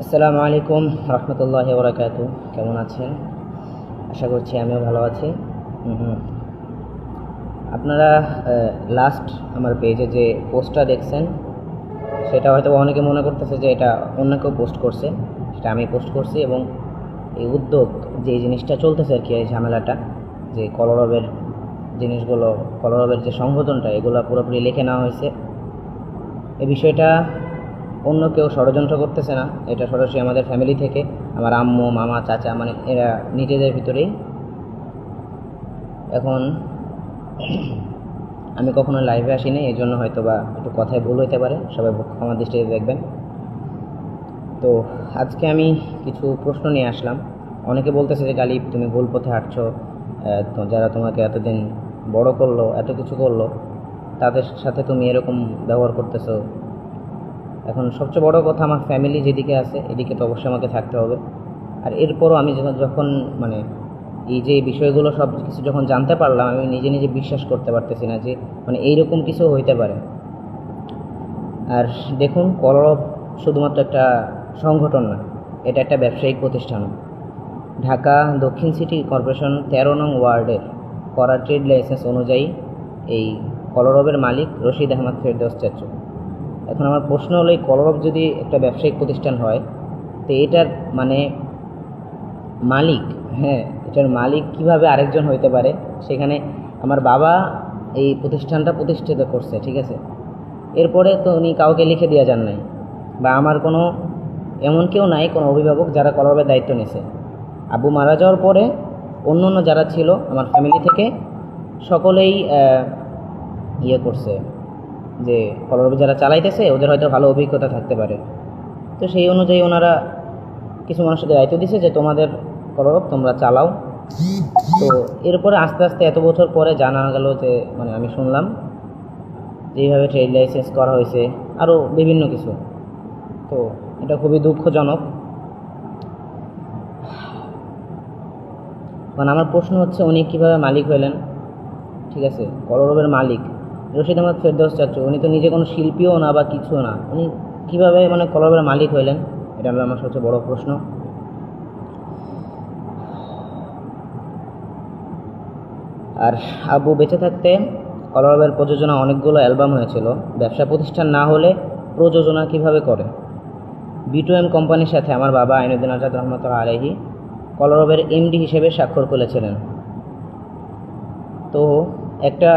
আসসালামু আলাইকুম রহমতুল্লাহ বরাকাতু কেমন আছেন? আশা করছি আমিও ভালো আছি। আপনারা লাস্ট আমার পেজে যে পোস্টটা দেখছেন, সেটা হয়তো অনেকে মনে করতেছে যে এটা অন্য কেউ পোস্ট করছে। সেটা আমি পোস্ট করছি এবং এই উদ্যোগ, যে জিনিসটা চলতেছে আর কি, এই ঝামেলাটা, যে কলরবের জিনিসগুলো, কলরবের যে সংশোধনটা, এগুলো পুরোপুরি লিখে নেওয়া হয়েছে। এই বিষয়টা অন্য কেউ ষড়যন্ত্র করতেছে না। এটা সরাসরি আমাদের ফ্যামিলি থেকে, আমার আম্মু, মামা, চাচা মানে এরা নিজেদের ভিতরেই। এখন আমি কখনো লাইভে আসিনি, এই জন্য হয়তো বা একটু কথায় ভুল হইতে পারে। সবাই আমার দৃষ্টিতে দেখবেন। তো আজকে আমি কিছু প্রশ্ন নিয়ে আসলাম। অনেকে বলতেছে যে, গালিব, তুমি ভুল পথে হাঁটছো যারা তোমাকে এতদিন বড় করল, এত কিছু করল তাদের সাথে তুমি এরকম ব্যবহার করতেছো। এখন সবচেয়ে বড় কথা আমার ফ্যামিলি যেদিকে আছে, এদিকে তো অবশ্যই আমাকে থাকতে হবে। আর এরপরও আমি যখন মানে এই যে বিষয়গুলো সব কিছু যখন জানতে পারলাম, আমি নিজে নিজে বিশ্বাস করতে পারতেছি না যে মানে এইরকম কিছু হইতে পারে। আর দেখুন, কলরব শুধুমাত্র একটা সংগঠন না, এটা একটা ব্যবসায়িক প্রতিষ্ঠান। ঢাকা দক্ষিণ সিটি কর্পোরেশন তেরো নং ওয়ার্ডের করা ট্রেড লাইসেন্স অনুযায়ী এই কলরবের মালিক রশিদ আহমদ ফেরদৌস চাচু। এখন আমার প্রশ্ন হলো, এই কলরব যদি একটা ব্যবসায়িক প্রতিষ্ঠান হয়, তো এটার মানে মালিক হ্যাঁ এটার মালিক কীভাবে আরেকজন হইতে পারে? সেখানে আমার বাবা এই প্রতিষ্ঠানটা প্রতিষ্ঠিত করছে, ঠিক আছে? এরপরে তো উনি কাউকে লিখে দিয়ে যান নাই। বা আমার কোনো, এমন কেউ নাই, কোনো অভিভাবক যারা কলরবের দায়িত্ব নিছে। আবু মারা যাওয়ার পরে অন্য অন্য যারা ছিল, আমার ফ্যামিলি থেকে, সকলেই ইয়ে করছে যে কলরব যারা চালাইতেছে, ওদের হয়তো ভালো অভিজ্ঞতা থাকতে পারে। তো সেই অনুযায়ী ওনারা কিছু মানুষকে দায়িত্ব দিছে যে, তোমাদের কলরব তোমরা চালাও। তো এরপরে আস্তে আস্তে এত বছর পরে জানা গেল যে মানে আমি শুনলাম যে এইভাবে ট্রেড লাইসেন্স করা হয়েছে আরও বিভিন্ন কিছু। তো এটা খুবই দুঃখজনক। কারণ আমার প্রশ্ন হচ্ছে, উনি কীভাবে মালিক হলেন? ঠিক আছে কলরবের মালিক। রশিদ আহমদ ফেরদৌস চাচু, উনি তো নিজে কোনো শিল্পীও না বা কিছুও না। উনি কীভাবে মানে কলরবের মালিক হইলেন? এটা হলো আমার সবচেয়ে বড় প্রশ্ন। আর আবু বেঁচে থাকতে কলরবের প্রযোজনা অনেকগুলো অ্যালবাম হয়েছিল। ব্যবসা প্রতিষ্ঠান না হলে প্রযোজনা কীভাবে করে? বিটু এম কোম্পানির সাথে আমার বাবা আইনুদ্দিন আজাদ রহমতুল্লাহ আলহি কলরবের এমডি হিসেবে স্বাক্ষর করেছিলেন। তো একটা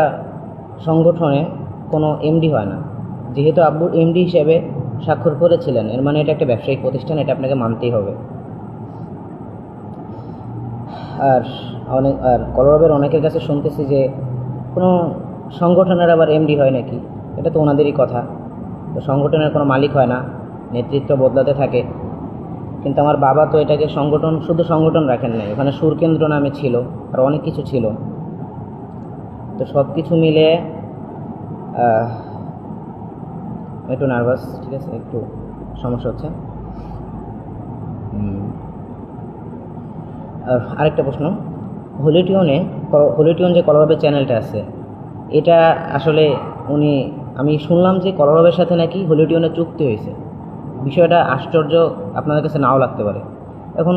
সংগঠনে কোনো এমডি হয় না। যেহেতু আব্বু এমডি হিসেবে স্বাক্ষর করেছিলেন, এর মানে এটা একটা ব্যবসায়িক প্রতিষ্ঠান, এটা আপনাকে মানতেই হবে। আর অনেক, আর কলরবের অনেকের কাছে শুনতেছি যে, কোনো সংগঠনের আবার এমডি হয় নাকি? এটা তো ওনাদেরই কথা। তো সংগঠনের কোনো মালিক হয় না, নেতৃত্ব বদলাতে থাকে। কিন্তু আমার বাবা তো এটাকে সংগঠন, শুধু সংগঠন রাখেন নাই, ওখানে সুরকেন্দ্র নামে ছিল, আর অনেক কিছু ছিল। তো সব কিছু মিলে একটু নার্ভাস ঠিক আছে? একটু সমস্যা হচ্ছে। আর আরেকটা প্রশ্ন। হোলিটিউনে হোলিটিউন যে কলরবের চ্যানেলটা আছে, এটা আসলে উনি, আমি শুনলাম যে কলরবের সাথে নাকি হোলিটিউনের চুক্তি হয়েছে। বিষয়টা আশ্চর্য আপনাদের কাছে নাও লাগতে পারে। এখন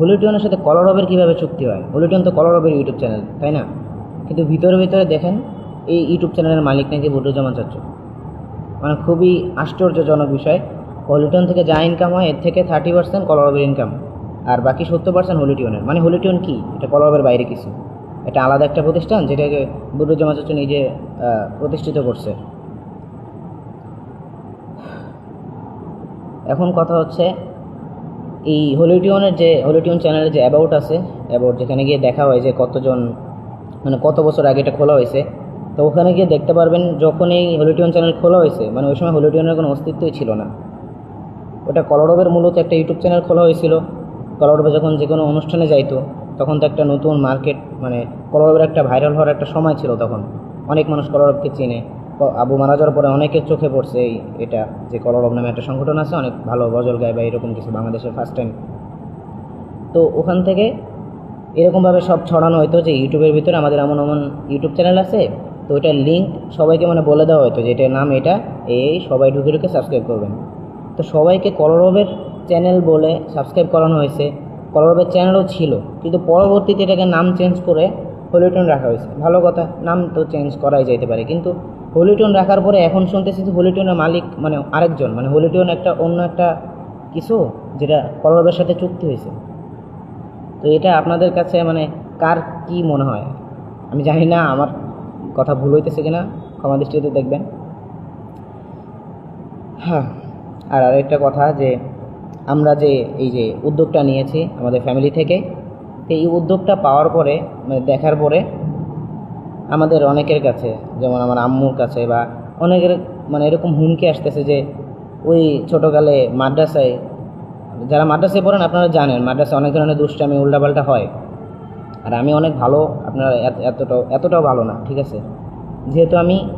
হোলিটিউনের সাথে কলরবের কীভাবে চুক্তি হয়? হোলিটিউন তো কলরবের ইউটিউব চ্যানেল তাই না? কিন্তু ভিতরে ভিতরে দেখেন এই ইউটিউব চ্যানেলের মালিক নাকি বদরুজ্জামান চাচ্চু। মানে খুবই আশ্চর্যজনক বিষয়। হলিটিউন থেকে যা ইনকাম হয়, এর থেকে থার্টি পার্সেন্ট কলরবের ইনকাম আর বাকি সত্তর পার্সেন্ট হলিটিউনের মানে হলিটিউন কি? এটা কলরবের বাইরে কিছু। এটা আলাদা একটা প্রতিষ্ঠান যেটাকে বদরুজ্জামান চাচ্চু নিজে প্রতিষ্ঠিত করছে। এখন কথা হচ্ছে, এই হলিটিউনের যে হলিটিউন চ্যানেলের যে অ্যাবাউট আছে অ্যাবাউট যেখানে গিয়ে দেখা হয় যে কতজন মানে কত বছর আগে এটা খোলা হয়েছে। তো ওখানে গিয়ে দেখতে পারবেন যখন এই হলিটিউন চ্যানেল খোলা হয়েছে মানে ওই সময় হলিটিউনের কোনো অস্তিত্বই ছিল না। ওটা কলরবের মূলত একটা ইউটিউব চ্যানেল খোলা হয়েছিল। কলরবে যখন যে কোনো অনুষ্ঠানে যাইতো, তখন তো একটা নতুন মার্কেট মানে কলরবের একটা ভাইরাল হওয়ার একটা সময় ছিল তখন। অনেক মানুষ কলরবকে চিনে। আবু মারা যাওয়ার পরে অনেকের চোখে পড়ছে এই, এটা যে কলরব নামে একটা সংগঠন আছে, অনেক ভালো গজল গায় বা এরকম কিছু, বাংলাদেশের ফার্স্ট টাইম তো ওখান থেকে এরকমভাবে সব ছড়ানো হতো যে ইউটিউবের ভিতরে আমাদের এমন এমন ইউটিউব চ্যানেল আছে, তো ওইটার লিঙ্ক সবাইকে মানে বলে দেওয়া হতো যে এটার নাম এটা, এই সবাই ঢুকে ঢুকে সাবস্ক্রাইব করবেন। তো সবাইকে কলরবের চ্যানেল বলে সাবস্ক্রাইব করানো হয়েছে। কলরবের চ্যানেলও ছিল, কিন্তু পরবর্তীতে এটাকে নাম চেঞ্জ করে হলিউটন রাখা হয়েছে। ভালো কথা, নাম তো চেঞ্জ করাই যাইতে পারে, কিন্তু হলিউটন রাখার পরে এখন শুনতেছি যে হলিউটনের মালিক মানে আরেকজন মানে হলিউটন একটা অন্য একটা কিছু যেটা কলরবের সাথে চুক্তি হয়েছে। তো এটা আপনাদের কাছে মানে কার কি মনে হয়? আমি জানি না, আমার কথা ভুল হইতেছে কিনা, ক্ষমা দৃষ্টিতে দেখবেন। হ্যাঁ আর আরেকটা কথা যে আমরা যে এই যে উদ্যোগটা নিয়েছি আমাদের ফ্যামিলি থেকে, তো এই উদ্যোগটা পাওয়ার পরে মানে দেখার পরে আমাদের অনেকের কাছে, যেমন আমার আম্মুর কাছে বা অনেকের মানে এরকম হুমকি আসতেছে যে ওই ছোটোকালে মাদ্রাসায় যারা মাদ্রাসায় পড়েন আপনারা জানেন, মাদ্রাসায় অনেক ধরনের দুষ্টামি, উল্টাপাল্টা হয়। আর আমি অনেক ভালো, আপনারা এত- এতটাও এতটাও ভালো না, ঠিক আছে? যেহেতু আমি